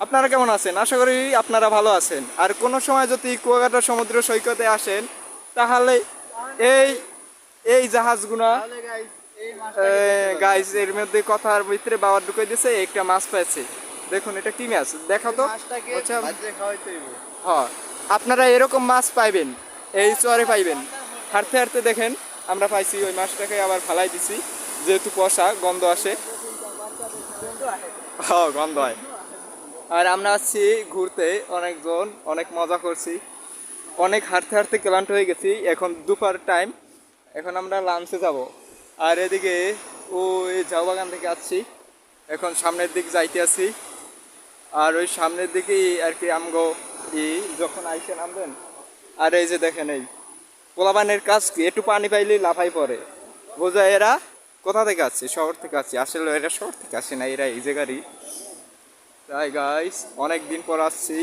আপনারা কেমন আছেন? আশা করি আপনারা ভালো আছেন। আর কোনো সময় যদি কুয়াকাটা সমুদ্র সৈকতে আসেন তাহলে এই এই জাহাজগুনা গাইজ এর মধ্যে কথার ভিতরে বাবার ঢুকে দিয়েছে একটা মাছ পেয়েছে দেখুন এটা কি মাছ? দেখা তো। আচ্ছা। হ্যাঁ আপনারা এরকম মাছ পাইবেন এই চরে পাইবেন। হাঁটতে হাঁটতে দেখেন আমরা পাইছি ওই মাছটাকে আবার ফালাই দিছি। যেহেতু পশা গন্ধ আসে। হ্যাঁ গন্ধ হয়। আর আমরা আসছি ঘুরতে অনেকজন, অনেক মজা করছি। অনেক হাঁটতে হাঁটতে ক্লান্ত হয়ে গেছি, এখন দুপার টাইম এখন আমরা লাঞ্চে যাব। আর এদিকে, ওই ঝাউ বাগান থেকে আসছি, এখন সামনের দিক যাইতে আছি আর ওই সামনের দিকেই আর কি আমগো ই যখন আইসে নামবেন, আর এই যে দেখেন এই পোলাবানের কাজ কি? একটু পানি পাইলেই লাফাই পড়ে। বোঝা এরা কোথা থেকে আসছে? শহর থেকে আসছে। আসলে এরা শহর থেকে আসে না, এরা এই জায়গারই তাই গাইস অনেক দিন পর আসছি,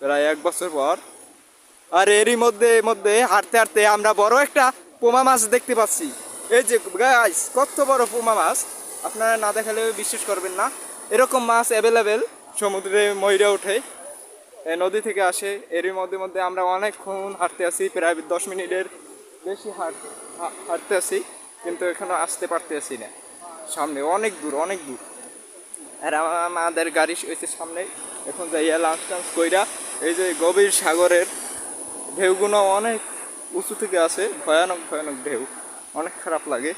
প্রায় এক বছর পর। আর এরই মধ্যে মধ্যে হাঁটতে হাঁটতে আমরা বড় একটা পোমা মাছ দেখতে পাচ্ছি। এই যে গাইস কত বড় পোমা মাছ। আপনারা না দেখালে বিশ্বাস করবেন না। এরকম মাছ অ্যাভেলেবেল সমুদ্রে ময়রা ওঠে নদী থেকে আসে। এরই মধ্যে মধ্যে আমরা অনেকক্ষণ হাঁটতে আসি প্রায় দশ মিনিটের বেশি হাঁট, হাঁটতে আসি কিন্তু এখনও আসতে পারতে আসি না। সামনে অনেক দূর অনেক দূর। আর আমাদের গাড়ি হয়েছে সামনে। এখন যাইয়া লাঞ্চ টাঞ্চ কইরা এই যে গভীর সাগরের ঢেউগুলো অনেক উঁচু থেকে আসে। ভয়ানক ভয়ানক ঢেউ। অনেক খারাপ লাগে।